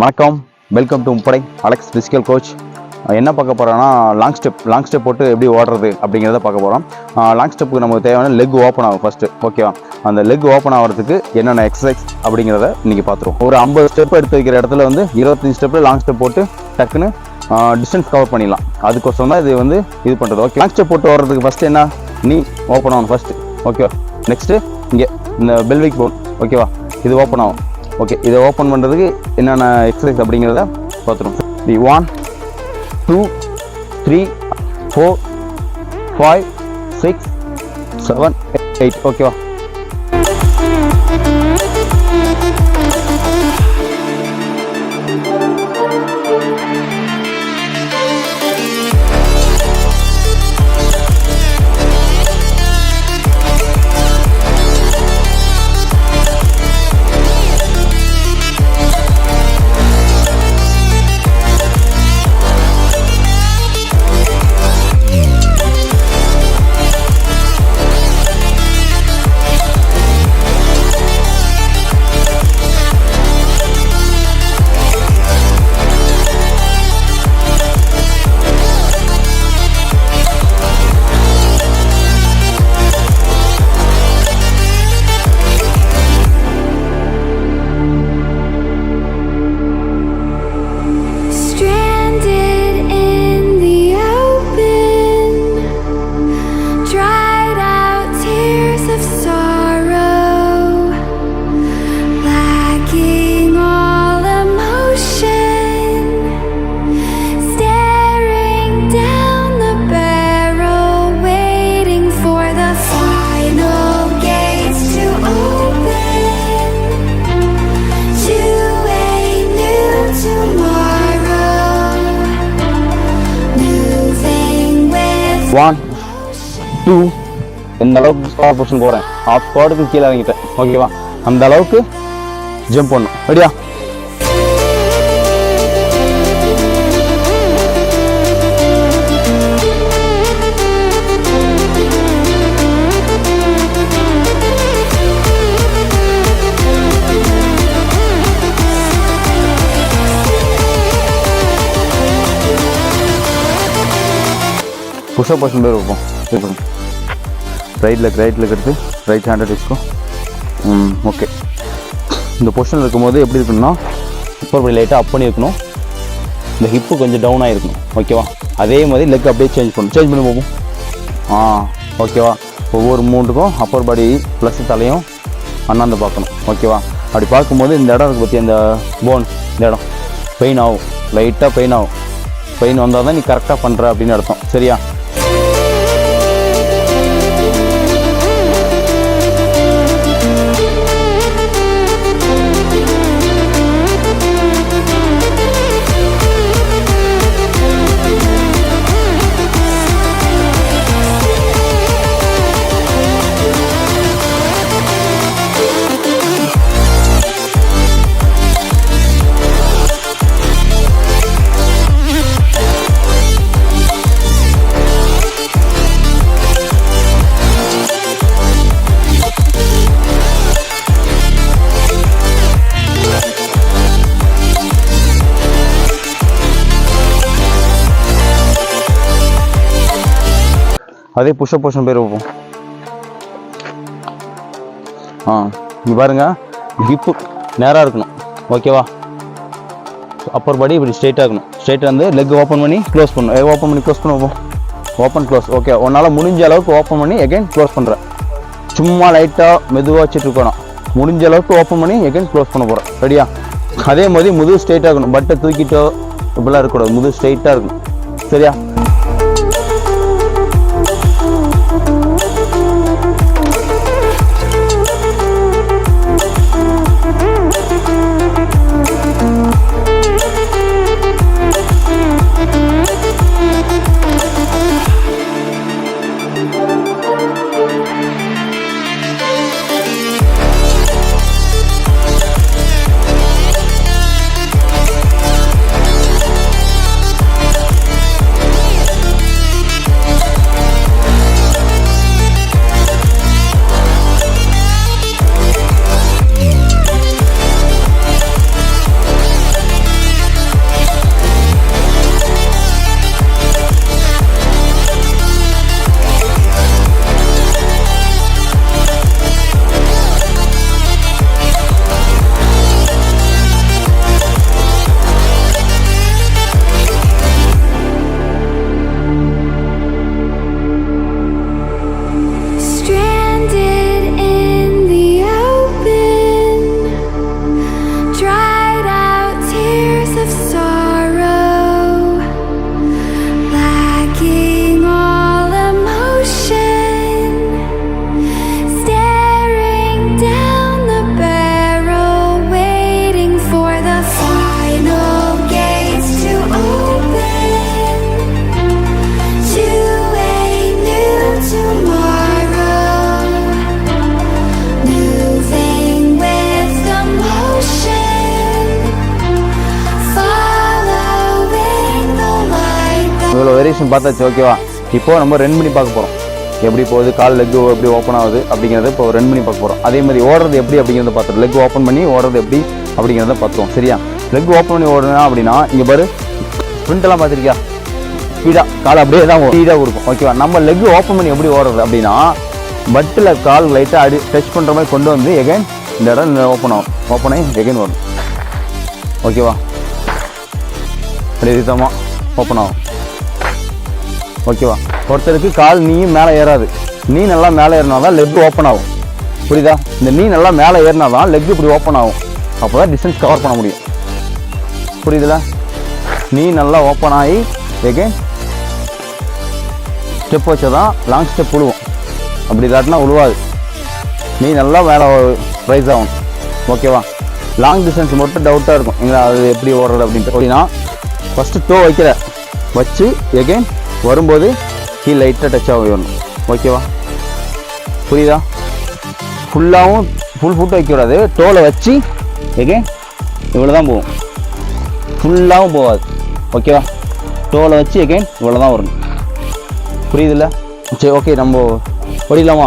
வணக்கம். Welcome to Muppadai. Alex physical coach என்ன பார்க்க போகிறோன்னா லாங் ஸ்டெப் லாங் ஸ்டெப் போட்டு எப்படி ஓடுறது அப்படிங்கிறத பார்க்க போகிறோம் லாங் ஸ்டெப்புக்கு நமக்கு தேவையான லெக் ஓப்பன் ஆகும் ஃபஸ்ட்டு ஓகேவா அந்த லெக் ஓப்பன் ஆகிறதுக்கு என்னென்ன எக்ஸசைஸ் அப்படிங்கிறத இன்றைக்கி பார்த்துருவோம். ஒரு ஐம்பது ஸ்டெப் எடுத்து வைக்கிற இடத்துல வந்து இருபத்தஞ்சு ஸ்டெப்பில் லாங் ஸ்டெப் போட்டு டக்குன்னு டிஸ்டன்ஸ் கவர் பண்ணிடலாம். அதுக்கோசரம் தான் இது வந்து இது பண்ணுறது ஓகே லாங் ஸ்டெப் போட்டு ஓடுறதுக்கு ஃபஸ்ட்டு என்ன? நீ ஓப்பன் ஆகணும் ஃபஸ்ட்டு ஓகேவா நெக்ஸ்ட்டு இங்கே இந்த பெல்விக் போன் ஓகேவா இது ஓப்பன் ஆகும். ஓகே இதை ஓப்பன் பண்ணுறதுக்கு என்னென்ன எக்ஸசைஸ் அப்படிங்கிறத பார்த்துருவோம். The one two three four five six seven eight ஓகேவா ஒன் டூ இந்த அளவுக்கு ஸ்கோர் பொசிஷன் போகிறேன் ஆஃப் ஸ்குவாடுக்கு கீழே இறங்கிட்டேன். ஓகேவா அந்த அளவுக்கு ஜம்ப் பண்ணும் ரெடியா புஷ்அப் பொசிஷன் பேர் வைப்போம் ரைட்டில் ரைட் லெக் ரைட் லெக் எடுத்து ரைட் ஹேண்டட் இருக்கும் ம் ஓகே இந்த பொசிஷனில் இருக்கும்போது எப்படி இருக்கணும்னா அப்பர் படி லைட்டாக அப் பண்ணி இருக்கணும் இந்த ஹிப்பு கொஞ்சம் டவுன் ஆகிருக்கணும் ஓகேவா அதே மாதிரி லெக் அப்படியே சேஞ்ச் பண்ணணும். சேஞ்ச் பண்ணி போகும் ஆ ஓகேவா ஒவ்வொரு மூன்றுக்கும் அப்பர் பாடி ப்ளஸ் தலையும் அண்ணாந்து பார்க்கணும். ஓகேவா அப்படி பார்க்கும்போது இந்த இடம் இருக்கு பற்றி அந்த போன் இந்த இடம். பெயின் ஆகும். லைட்டாக பெயின் ஆகும். பெயின் வந்தால் தான் நீ கரெக்டாக பண்ணுற அப்படின்னு அர்த்தம். சரியா? அதே புஷ்அப் பொசிஷன் பேர் வைப்போம் ஆ இங்கே பாருங்க. ஹிப்பு நேராக இருக்கணும். ஓகேவா அப்பர் பாடி இப்படி ஸ்ட்ரைட்டாக இருக்கணும். ஸ்ட்ரைட்டாக வந்து லெக் ஓப்பன் பண்ணி க்ளோஸ் பண்ணணும். Eh, ஓப்பன் பண்ணி க்ளோஸ் பண்ணுவோம் ஓப்பன் க்ளோஸ் ஓகே உன்னால் முடிஞ்ச அளவுக்கு ஓப்பன் பண்ணி எகைன் க்ளோஸ் பண்ணுறேன் சும்மா லைட்டாக மெதுவாக வச்சுட்டு இருக்கணும். முடிஞ்ச அளவுக்கு ஓப்பன் பண்ணி எகைன் க்ளோஸ் பண்ண போகிறேன் ரெடியா அதே மாதிரி முதுகு ஸ்ட்ரைட்டாக இருக்கணும். பட்டை தூக்கிட்டோ இப்படிலாம் இருக்கக்கூடாது. முதுகு ஸ்ட்ரைட்டாக இருக்கணும். சரியா? வேரியேஷன் பார்த்தாச்சு ஓகேவா இப்போது நம்ம ரன் பண்ணி பார்க்க போகிறோம் எப்படி போகுது கால் லெக் எப்படி ஓப்பன் ஆகுது அப்படிங்கிறத இப்போ ரன் பண்ணி பார்க்க போகிறோம் அதே மாதிரி ஓடுறது எப்படி அப்படிங்கிறத பார்த்துருவோம் லெக் ஓப்பன் பண்ணி ஓடுறது எப்படி அப்படிங்கிறத பார்த்துருவோம் சரியா? லெக் ஓப்பன் பண்ணி ஓடுனா அப்படின்னா இங்கே பாரு ஸ்ப்ரிண்ட்லாம் பார்த்துருக்கியா? ஸ்பீடாக கால் அப்படியே தான் ஸ்பீடாக இருக்கும் ஓகேவா நம்ம லெக் ஓப்பன் பண்ணி எப்படி ஓடுறது அப்படின்னா பட்டில் கால் லைட்டாக அடி டச் பண்ணுற மாதிரி கொண்டு வந்து எகைன் இந்த இடம் ஓப்பன் ஆகும். ஓப்பன் ஆகி எகைன் வரும். ஓகேவா அப்படி ரிதமாக ஓப்பன் ஆகும். ஓகேவா? ஒருத்தருக்கு கால் நீயும் மேலே ஏறாது. நீ நல்லா மேலே ஏறினா தான் லெக் ஓப்பன் ஆகும். புரியுதா? இந்த நீ நல்லா மேலே ஏறினா தான் லெக் இப்படி ஓப்பன் ஆகும். அப்போ தான் டிஸ்டன்ஸ் கவர் பண்ண முடியும். புரியுதுல? நீ நல்லா ஓப்பன் ஆகி எகைன் ஸ்டெப் வச்சா தான் லாங் ஸ்டெப் விழுவும் அப்படி இல்லாட்டினா உழுவாது. நீ நல்லா மேலே ரைஸ் ஆகும் ஓகேவா? லாங் டிஸ்டன்ஸ் மட்டும் டவுட்டாக இருக்கும். எங்களை அது எப்படி ஓடுறது அப்படின்ட்டு. அப்படின்னா ஃபஸ்ட்டு டோ வைக்கிற. வச்சு எகைன் வரும்போது கீ லைட்டாக டச் ஆகி வரணும். ஓகேவா புரியுதா? ஃபுல்லாகவும் ஃபுல் ஃபுட்டு வைக்கக்கூடாது டோலை வச்சு எகைன் இவ்வளோ தான் போகும். ஃபுல்லாகவும் போகாது. ஓகேவா டோலை வச்சு எகைன் இவ்வளோ தான் வரணும். புரியுதுல்ல? சரி ஓகே நம்ம ஓடிடலாமா?